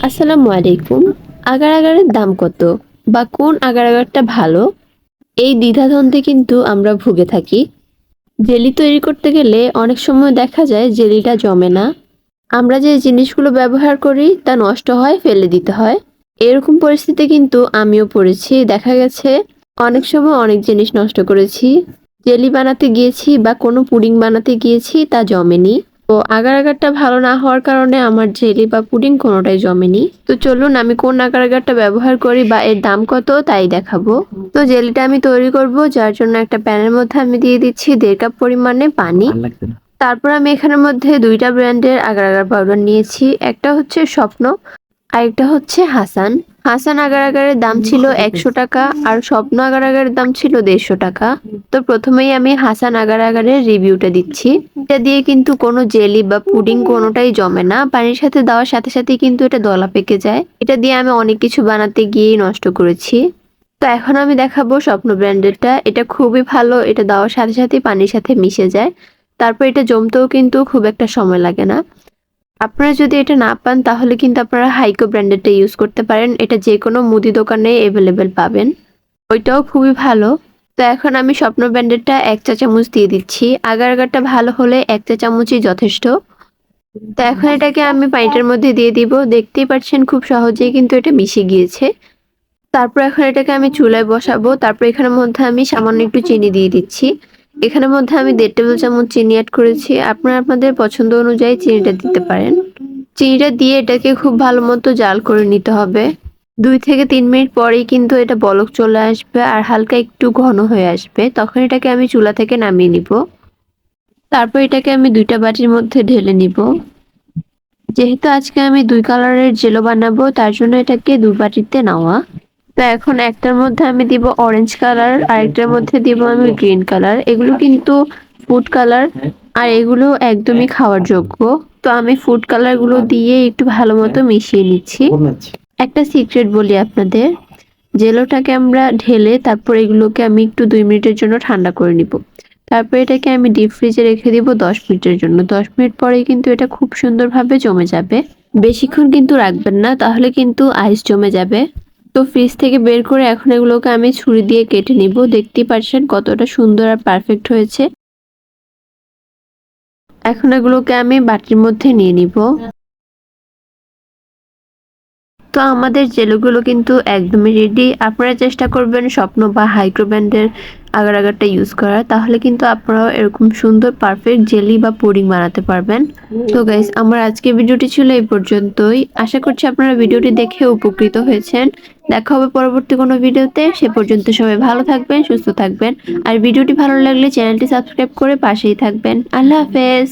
আসসালামু আলাইকুম। আগার আগারের দাম কত বা কোন আগার আগারটা ভালো? এই দ্বিধাদ্বন্দ্বে কিন্তু আমরা ভুগে থাকি। জেলি তৈরি করতে গেলে অনেক সময় দেখা যায় জেলিটা জমে না। আমরা যে জিনিসগুলো ব্যবহার করি তা নষ্ট হয়, ফেলে দিতে হয়। এরকম পরিস্থিতি কিন্তু আমিও পড়েছি। দেখা গেছে অনেক সময় অনেক জিনিস নষ্ট করেছি। জেলি বানাতে গিয়েছি বা কোনো পুডিং বানাতে গিয়েছি তা জমেনি। তো আগার আগারটা ভালো না হওয়ার কারণে আমার জেলি বা পুডিং কোনোটাই জমেনি। তো চলুন আমি কোন আগার আগারটা ব্যবহার করি বা এর দাম কত তাই দেখাবো। তো জেলিটা আমি তৈরি করব যার জন্য একটা প্যানের মধ্যে আমি দিয়ে দিচ্ছি দেড় কাপ পরিমাণে পানি। তারপর আমি এখানের মধ্যে দুইটা ব্র্যান্ডের আগার আগার পাউডার নিয়েছি। একটা হচ্ছে স্বপ্ন আরেকটা হচ্ছে হাসান। হাসান আগার আগারের দাম ছিল একশো টাকা আর স্বপ্ন আগার আগারের দাম ছিল দেড়শো টাকা। তো প্রথমেই আমি হাসান আগার আগারের রিভিউটা দিচ্ছি। এটা দিয়ে কিন্তু কোনো জেলি বা পুডিং কোনোটাই জমে না। পানির সাথে দেওয়ার সাথে সাথে কিন্তু এটা দলা পেকে যায়। এটা দিয়ে আমি অনেক কিছু বানাতে গিয়েই নষ্ট করেছি। তো এখন আমি দেখাবো স্বপ্ন ব্র্যান্ডেরটা। এটা খুবই ভালো। এটা দেওয়ার সাথে সাথে পানির সাথে মিশে যায়। তারপর এটা জমতেও কিন্তু খুব একটা সময় লাগে না। আপনারা যদি এটা না পান, তাহলে কিন্তু আপনারা হাইকো ব্র্যান্ডেডটা ইউজ করতে পারেন। এটা যে কোনো মুদি দোকানে অ্যাভেলেবেল পাবেন। ওইটাও খুবই ভালো। তো এখন আমি স্বপ্ন ব্র্যান্ডেডটা এক চা চামচ দিয়ে দিচ্ছি। আগার আগারটা ভালো হলে এক চা চামচই যথেষ্ট। তো এখন এটাকে আমি পানিটার মধ্যে দিয়ে দিব। দেখতেই পাচ্ছেন খুব সহজেই কিন্তু এটা মিশে গিয়েছে। তারপর এখন এটাকে আমি চুলায় বসাবো। তারপর এখানের মধ্যে আমি সামান্য একটু চিনি দিয়ে দিচ্ছি। এখানের মধ্যে আমি দেড় টেবিল চামচ চিনি অ্যাড করেছি। আপনারা আপনাদের পছন্দ অনুযায়ী চিনিটা দিতে পারেন। চিনিটা দিয়ে এটাকে খুব ভালো মতো জাল করে নিতে হবে। দুই থেকে তিন মিনিট পরেই কিন্তু এটা বলক চলে আসবে আর হালকা একটু ঘন হয়ে আসবে। তখন এটাকে আমি চুলা থেকে নামিয়ে নিব। তারপর এটাকে আমি দুইটা বাটির মধ্যে ঢেলে নিব। যেহেতু আজকে আমি দুই কালারের জেলো বানাবো, তার জন্য এটাকে দুই বাটিতে নেওয়া। তো এখন একটার মধ্যে আমি দিব অরেঞ্জ কালার আর একটার মধ্যে দিব আমি গ্রিন কালার এগুলো কিন্তু ফুড কালার আর এগুলো একদমই খাওয়ার যোগ্য। তো আমি ফুড কালারগুলো দিয়ে একটু ভালো মতো মিশিয়ে নিচ্ছি। একটা সিক্রেট বলি আপনাদের, জেলোটাকে আমরা ঢেলে তারপর এগুলোকে আমি একটু দুই মিনিটের জন্য ঠান্ডা করে নিব। তারপর এটাকে আমি ডিপ ফ্রিজে রেখে দিব দশ মিনিটের জন্য। দশ মিনিট পরেই কিন্তু এটা খুব সুন্দরভাবে জমে যাবে। বেশিক্ষণ কিন্তু রাখবেন না, তাহলে কিন্তু আইস জমে যাবে। তো ফ্রিজ থেকে বের করে এখন এগুলোকে আমি ছুরি দিয়ে কেটে নিব। দেখতেই পারছেন কতটা সুন্দর আর পারফেক্ট হয়েছে। এখন এগুলোকে আমি বাটির মধ্যে নিয়ে নিব। তো আমাদের জেলগুলো কিন্তু একদমই রেডি আপনারা চেষ্টা করবেন স্বপ্ন বা হাইক্রো ব্যান্ডের আগার আগারটা ইউজ করার। তাহলে কিন্তু আপনারাও এরকম সুন্দর পারফেক্ট জেলি বা পুডিং বানাতে পারবেন। তো গাইস আমার আজকে ভিডিওটি ছিল এই পর্যন্তই। আশা করছি আপনারা ভিডিওটি দেখে উপকৃত হয়েছেন। দেখা হবে পরবর্তী কোনো ভিডিওতে। সে পর্যন্ত সবাই ভালো থাকবেন, সুস্থ থাকবেন। আর ভিডিওটি ভালো লাগলে চ্যানেলটি সাবস্ক্রাইব করে পাশেই থাকবেন। আল্লাহ হাফেজ।